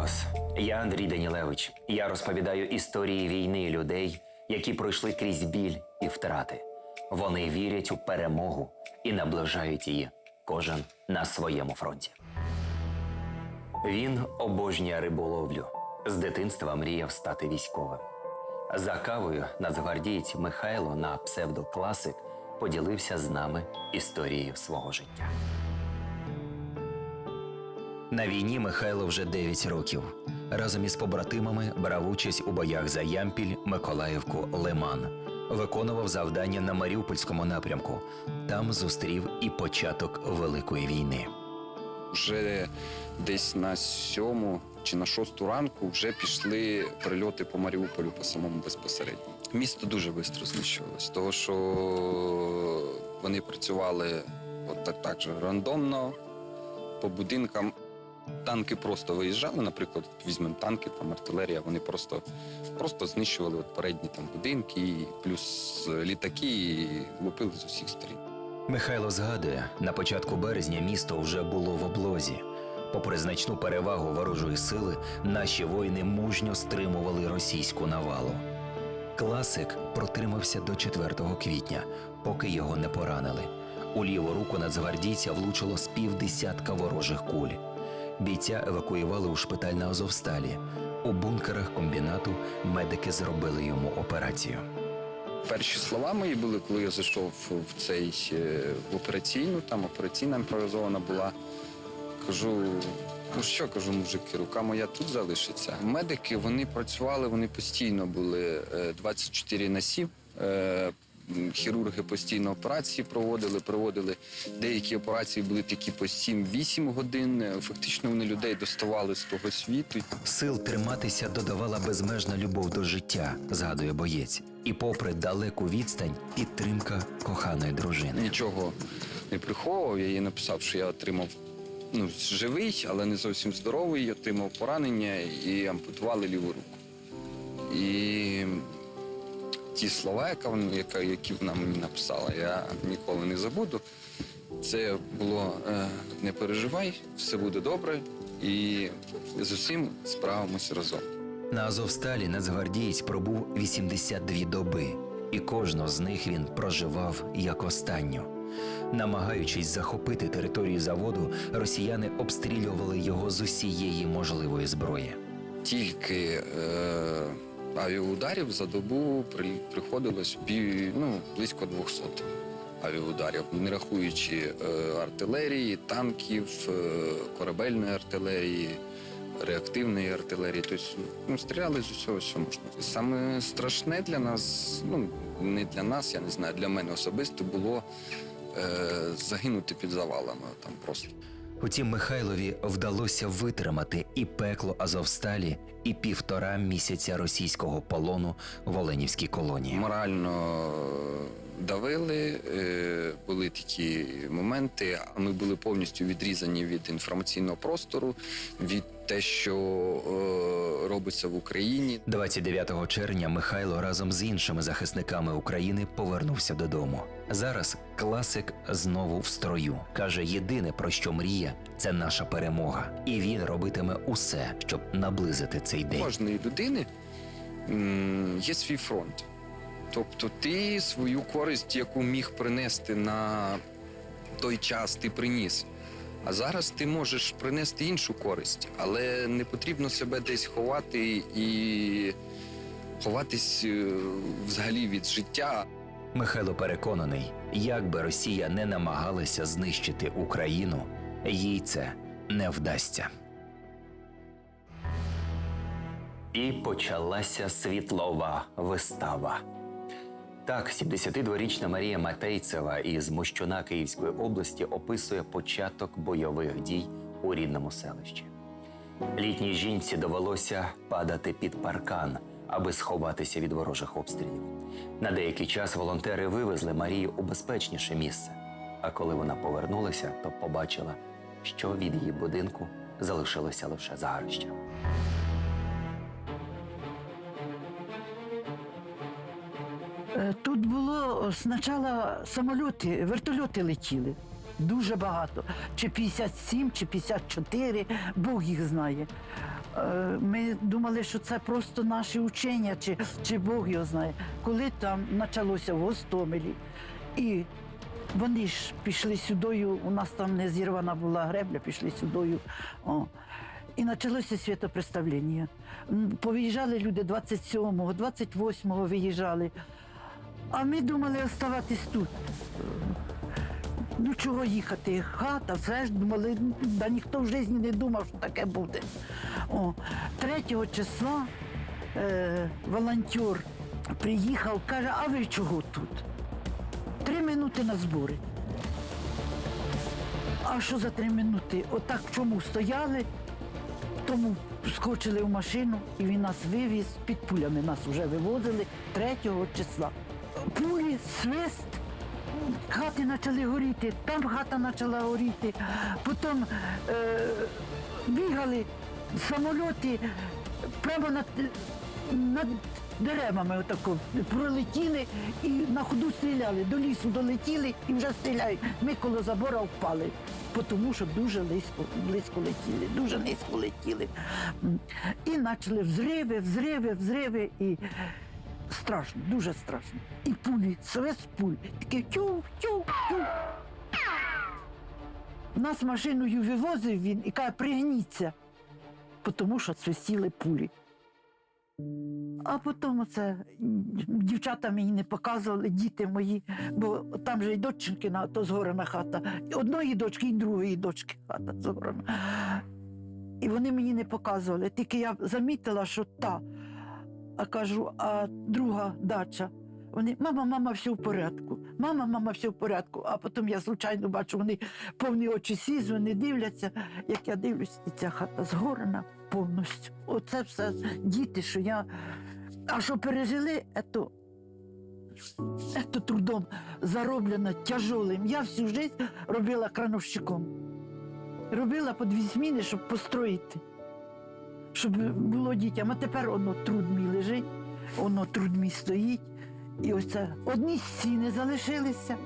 вас! Я Андрій Данілевич. Я розповідаю історії війни людей, які пройшли крізь біль і втрати. Вони вірять у перемогу і наближають її, кожен на своєму фронті. Він обожнює риболовлю. З дитинства мріяв стати військовим. За кавою нацгвардієць Михайло на псевдокласик поділився з нами історією свого життя. На війні Михайло вже 9 років. Разом із побратимами брав участь у боях за Ямпіль, Миколаївку, Лиман. Виконував завдання на Маріупольському напрямку. Там зустрів і початок Великої війни. Вже десь на сьому чи на шосту ранку вже пішли прильоти по Маріуполю по самому безпосередньо. Місто дуже швидко знищувалось, того що вони працювали от так, так же рандомно по будинкам. Танки просто виїжджали, наприклад, візьмемо танки, там артилерія, вони просто, просто знищували от передні там будинки, плюс літаки і лупили з усіх сторін. Михайло згадує, на початку березня місто вже було в облозі. Попри значну перевагу ворожої сили, наші воїни мужньо стримували російську навалу. Класик протримався до 4 квітня, поки його не поранили. У ліву руку нацгвардійця влучило з півдесятка ворожих куль. Бійця евакуювали у шпиталь на Азовсталі. У бункерах комбінату медики зробили йому операцію. Перші слова мої були, коли я зайшов в цей е, в операційну, там операційна імпровізована була. Кажу, ну що кажу, мужики, рука моя тут залишиться. Медики вони працювали, вони постійно були е, 24 на 7. Хірурги постійно операції проводили, проводили. Деякі операції були такі по 7-8 годин. Фактично вони людей доставали з того світу. Сил триматися додавала безмежна любов до життя, згадує боєць. І попри далеку відстань, підтримка коханої дружини. Нічого не приховував. Я їй написав, що я отримав ну, живий, але не зовсім здоровий, отримав поранення і ампутували ліву руку. І ті слова, яка вона- які вона мені написала, я ніколи не забуду. Це було е, не переживай, все буде добре, і з усім справимося разом. На Азовсталі нацгвардієць пробув 82 доби, і кожну з них він проживав як останню. Намагаючись захопити територію заводу, росіяни обстрілювали його з усієї можливої зброї. Тільки е, авіаударів за добу приходилось бі, ну, близько 200 авіаударів, не рахуючи е, артилерії, танків, е, корабельної артилерії, реактивної артилерії. Тобто ну, стріляли з усього, що можна. Саме страшне для нас, ну не для нас, я не знаю, для мене особисто було е, загинути під завалами там просто. Утім, Михайлові вдалося витримати і пекло Азовсталі, і півтора місяця російського полону в Оленівській колонії. Морально давили, е, були такі моменти. Ми були повністю відрізані від інформаційного простору, від те, що е, робиться в Україні. 29 червня Михайло разом з іншими захисниками України повернувся додому. Зараз класик знову в строю. каже, єдине про що мріє, це наша перемога, і він робитиме усе, щоб наблизити цей У день. кожної людини є свій фронт. Тобто ти свою користь, яку міг принести на той час, ти приніс. А зараз ти можеш принести іншу користь, але не потрібно себе десь ховати і ховатись е, взагалі від життя. Михайло переконаний, як би Росія не намагалася знищити Україну, їй це не вдасться. І почалася світлова вистава. Так, 72-річна Марія Матейцева із Мощуна Київської області описує початок бойових дій у рідному селищі. Літній жінці довелося падати під паркан, аби сховатися від ворожих обстрілів. На деякий час волонтери вивезли Марію у безпечніше місце. А коли вона повернулася, то побачила, що від її будинку залишилося лише загарища. Тут було спочатку самоліти, вертольоти летіли. дуже багато. Чи 57, чи 54, Бог їх знає. Е, Ми думали, що це просто наші учення, чи, чи Бог його знає. Коли там почалося в Гостомелі, і вони ж пішли сюдою, у нас там не зірвана була гребля, пішли сюдою. О. І почалося святопредставлення. Повиїжджали люди 27-го, 28-го виїжджали. А ми думали оставатись тут. Ну чого їхати? Хата, все ж думали, да ніхто в житті не думав, що таке буде. О, 3 числа е, волонтер приїхав, каже, а ви чого тут? Три минути на збори. А що за три минути? Отак чому стояли, тому скочили в машину і він нас вивіз під пулями. Нас вже вивозили 3 числа. Пулі, свист, хати почали горіти, там хата почала горіти. Потім е, бігали самольоти прямо над, над деревами отако пролетіли і на ходу стріляли. До лісу долетіли і вже стріляють. Ми коло забора впали, тому що дуже близько, близько летіли, дуже низько летіли. І почали взриви, взриви, взриви. І страшно, дуже страшно. І пулі, свист пуль. Таке тю, тю, тю. Нас машиною вивозив він і каже, пригніться, тому що свистіли пулі. А потім оце м, дівчата мені не показували, діти мої, бо там же і доченькина, то згорена хата. І Одної дочки, і другої дочки хата згорена. І вони мені не показували. Тільки я замітила, що та. А кажу, а друга дача. Вони, мама, мама, все в порядку. Мама, мама, все в порядку. А потім я случайно бачу, вони повні очі сліз, вони дивляться. Як я дивлюсь, і ця хата згорена повністю. Оце все діти, що я. А що пережили, ето, ето трудом зароблено тяжолим. Я всю життя робила крановщиком. Робила по дві зміни, щоб построїти, щоб було дітям. А тепер воно труд лежить, воно труд стоїть. І ось це одні стіни залишилися.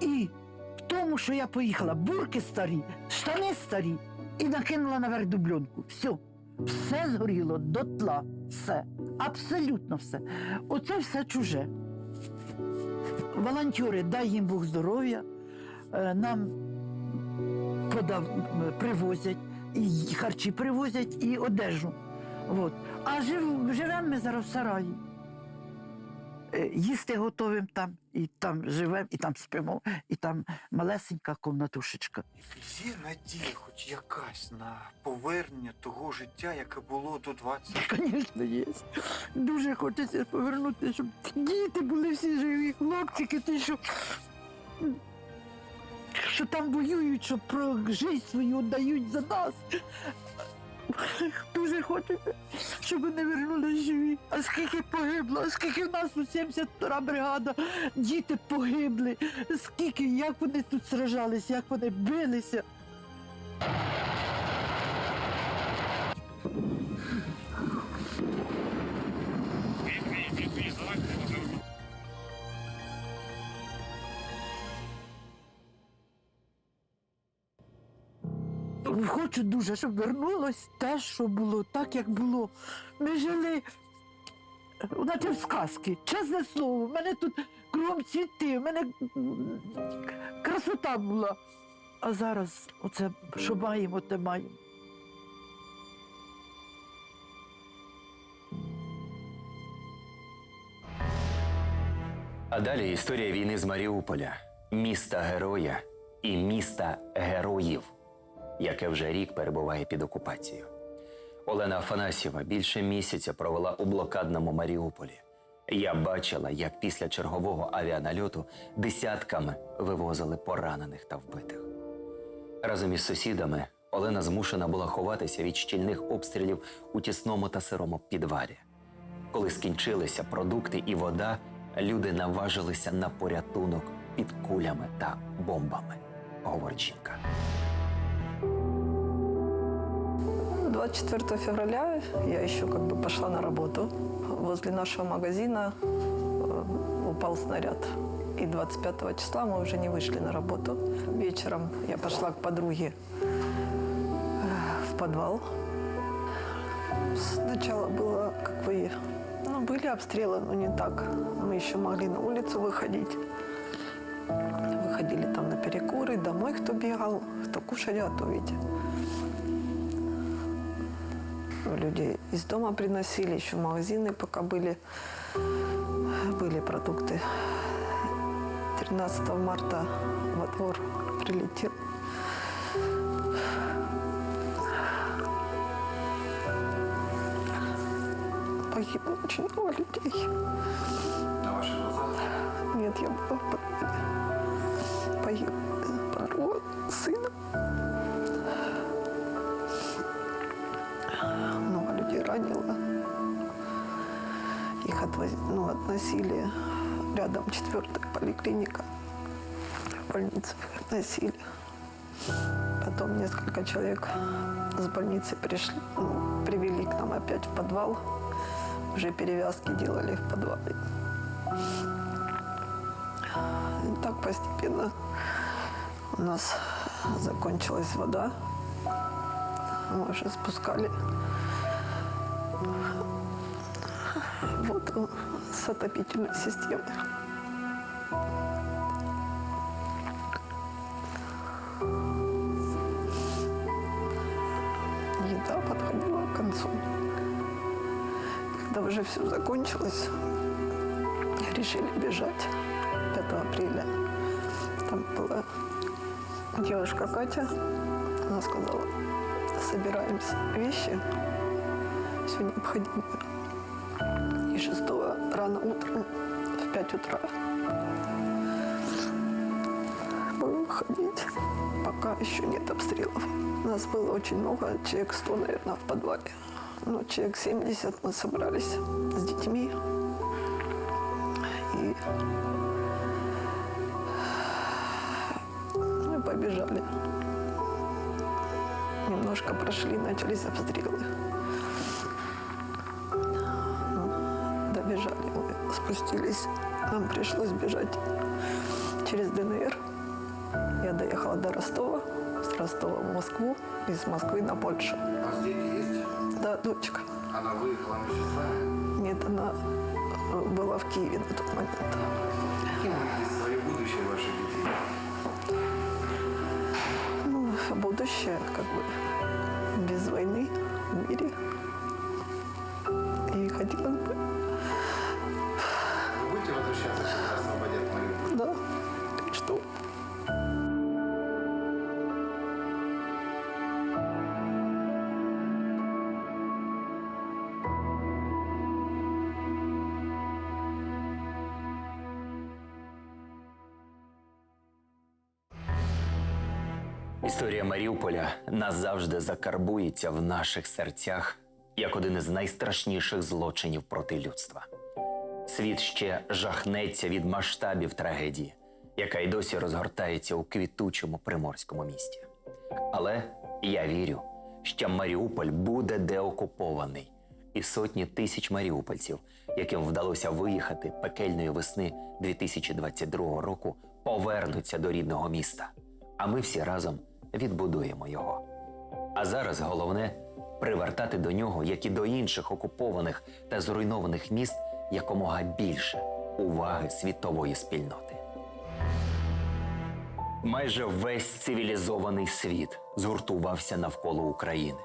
І в тому, що я поїхала, бурки старі, штани старі, і накинула наверх дубльонку. Все. Все згоріло дотла. Все. Абсолютно все. Оце все чуже. Волонтери, дай їм Бог здоров'я, е, нам подав, привозять, і харчі привозять, і одежу. От. А жив, живемо ми зараз в сараї. Е, Їсти готовим там, і там живемо, і там спимо, і там малесенька комнатушечка. Є надія, хоч якась на повернення того життя, яке було до 20 Звісно, є. Дуже хочеться повернути, щоб діти були всі живі, хлопчики, ті, що, що там воюють, що про життя свою дають за нас. Дуже хочеться, щоб вони вернулися живі. А скільки погибло, а скільки в нас тут 72 бригада, діти погибли, скільки, як вони тут сражалися, як вони билися. Хочу дуже, щоб вернулось те, що було, так, як було. Ми жили, е, наче в сказки, чесне слово, в мене тут кругом цвіти, в мене красота була. А зараз оце, що маємо, те маємо. А далі історія війни з Маріуполя, міста героя і міста героїв, яке вже рік перебуває під окупацією. Олена Афанасьєва більше місяця провела у блокадному Маріуполі. Я бачила, як після чергового авіанальоту десятками вивозили поранених та вбитих. Разом із сусідами Олена змушена була ховатися від щільних обстрілів у тісному та сирому підвалі. Коли скінчилися продукти і вода, люди наважилися на порятунок під кулями та бомбами, говорить жінка. 24 февраля я еще как бы пошла на работу. Возле нашего магазина э, упал снаряд. И 25 числа мы уже не вышли на работу. Вечером я пошла к подруге э, в подвал. Сначала было как бы... Ну, были обстрелы, но не так. Мы еще могли на улицу выходить. Выходили там на перекуры, домой кто бегал, кто кушать готовить. Ну, Люди из дома приносили, еще магазины пока были, были продукты. 13 марта во двор прилетел. Погибло очень много людей. На ваших глазах? Нет, я была в подвале. Ну, относили рядом четвертая поликлиника. Их относили. Потом несколько человек с больницы пришли, ну, привели к нам опять в подвал. Уже перевязки делали в подвале. И так постепенно у нас закончилась вода. Мы уже спускали воду с отопительной системы. Еда подходила к концу. Когда уже все закончилось, решили бежать 5 апреля. Там была девушка Катя. Она сказала, собираемся вещи, все необходимое. И 6 рано утром, в 5 утра, будем выходить, пока еще нет обстрелов. Нас было очень много, человек 100, наверное, в подвале. Ну, человек 70 мы собрались с детьми. И мы побежали. Немножко прошли, начались обстрелы. Спустились. Нам пришлось бежать через ДНР. Я доехала до Ростова, с Ростова в Москву, из Москвы на Польшу. У вас дети есть? Да, дочка. Она выехала с вами? Нет, она э, была в Киеве на тот момент. Каким вы видите свое будущее ваших детей? Ну, будущее, как бы, без войны, в мире. Історія Маріуполя назавжди закарбується в наших серцях як один із найстрашніших злочинів проти людства. Світ ще жахнеться від масштабів трагедії, яка й досі розгортається у квітучому приморському місті. Але я вірю, що Маріуполь буде деокупований, і сотні тисяч маріупольців, яким вдалося виїхати пекельної весни 2022 року, повернуться до рідного міста. А ми всі разом відбудуємо його. А зараз головне привертати до нього, як і до інших окупованих та зруйнованих міст, якомога більше уваги світової спільноти. Майже весь цивілізований світ згуртувався навколо України,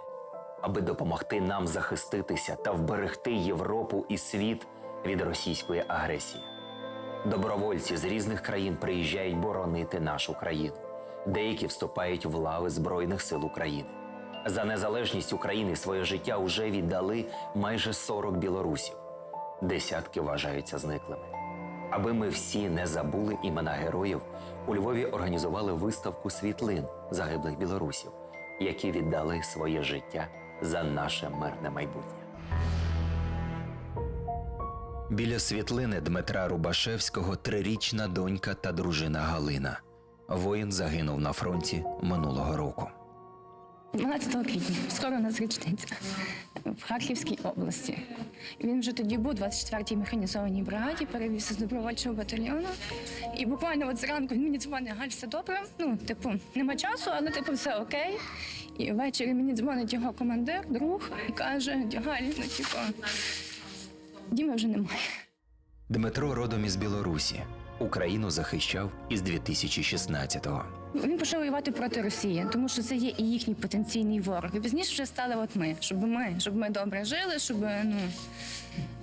аби допомогти нам захиститися та вберегти Європу і світ від російської агресії. Добровольці з різних країн приїжджають боронити нашу країну. Деякі вступають в лави Збройних сил України. За незалежність України своє життя уже віддали майже 40 білорусів. Десятки вважаються зниклими. Аби ми всі не забули імена героїв, у Львові організували виставку світлин загиблих білорусів, які віддали своє життя за наше мирне майбутнє. Біля світлини Дмитра Рубашевського трирічна донька та дружина Галина. Воїн загинув на фронті минулого року. 12 квітня, скоро у нас річниця в Харківській області. Він вже тоді був у 24-й механізованій бригаді, перевівся з добровольчого батальйону. І буквально от зранку він мені дзвонить, Галь, все добре. Ну, типу, нема часу, але типу все окей. І ввечері мені дзвонить його командир, друг, і каже: Галь, ну типу, Діми вже немає. Дмитро родом із Білорусі. Україну захищав із 2016-го. Він почав воювати проти Росії, тому що це є і їхній потенційний ворог. І пізніше вже стали от ми, щоб ми, щоб ми добре жили, щоб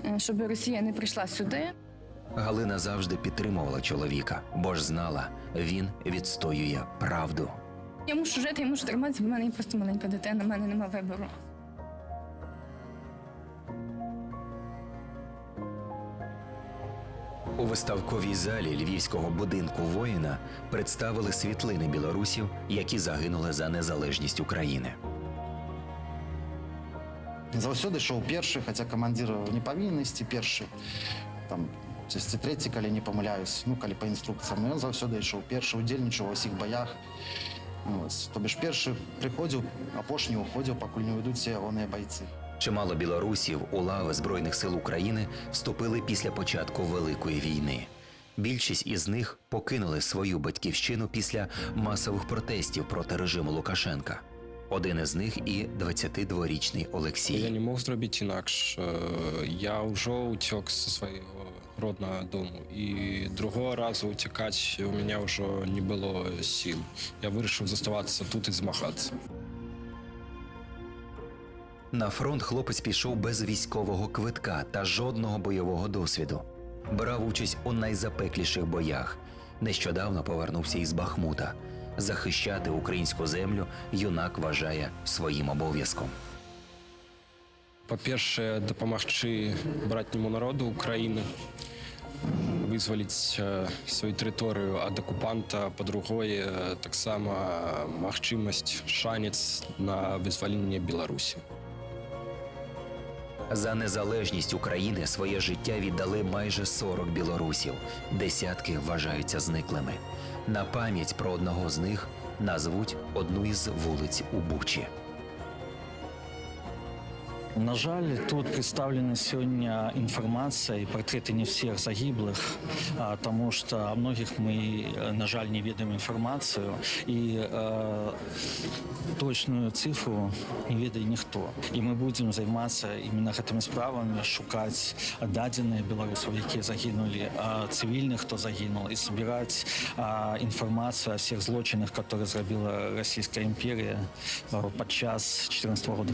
ну щоб Росія не прийшла сюди. Галина завжди підтримувала чоловіка, бо ж знала, він відстоює правду. Я мушу жити, я мушу триматися, бо в мене є просто маленька дитина, в мене немає вибору. У виставковій залі львівського будинку воїна представили світлини білорусів, які загинули за незалежність України. Заўсёды йшов перший, хоча командир не повинен ісці перший. Там, ці ці третій, коли не помиляюсь, ну, коли по інструкціям. І він завсёди йшов перший, удільничав у всіх боях. Ну, Ось. Тобі ж перший приходив, а пошні уходив, поки не уйдуть всі вони бойці. Чимало білорусів у лави Збройних сил України вступили після початку Великої війни. Більшість із них покинули свою батьківщину після масових протестів проти режиму Лукашенка. Один із них і 22-річний Я Олексій. не мог зробити інакше. Я вже утек зі свого родного дому. І другого разу утікати у мене вже не було сил. Я вирішив заставатися тут і змагатися. На фронт хлопець пішов без військового квитка та жодного бойового досвіду. Брав участь у найзапекліших боях. Нещодавно повернувся із Бахмута. Захищати українську землю юнак вважає своїм обов'язком. По-перше, допомогти братньому народу України визволити е, свою територію від окупанта. По-друге, е, так само можливість, шанець на визволення Білорусі. За незалежність України своє життя віддали майже 40 білорусів. Десятки вважаються зниклими. На пам'ять про одного з них назвуть одну із вулиць у Бучі. На жаль, тут представлена сьогодні інформація і портрети не всіх загиблих, а, тому що о многих ми, е, на жаль, не ведаем інформацію і е, точну цифру не ведає ніхто. І ми будемо займатися іменно гэтымі справами, шукати дадені білорусів, які загинули, а цивільних, хто загинув, і збирати а, інформацію о всіх злочинах, які зробила Російська імперія а, під час 2014 року.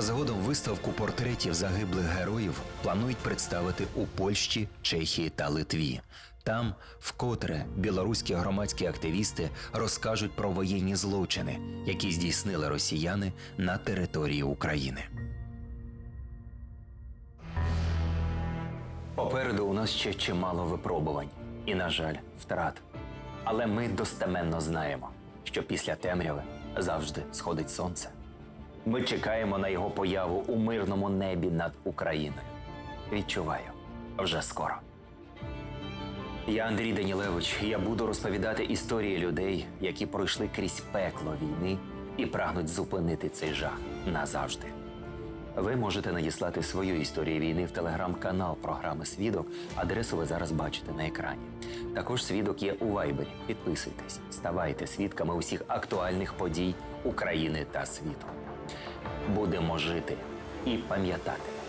Згодом виставку портретів загиблих героїв планують представити у Польщі, Чехії та Литві. Там вкотре білоруські громадські активісти розкажуть про воєнні злочини, які здійснили росіяни на території України. Попереду у нас ще чимало випробувань і, на жаль, втрат. Але ми достеменно знаємо, що після темряви завжди сходить сонце. Ми чекаємо на його появу у мирному небі над Україною. Відчуваю, вже скоро. Я Андрій Данілевич. Я буду розповідати історії людей, які пройшли крізь пекло війни і прагнуть зупинити цей жах назавжди. Ви можете надіслати свою історію війни в телеграм-канал програми Свідок. Адресу ви зараз бачите на екрані. Також свідок є у Вайбері. Підписуйтесь, ставайте свідками усіх актуальних подій України та світу. Будемо жити і пам'ятати.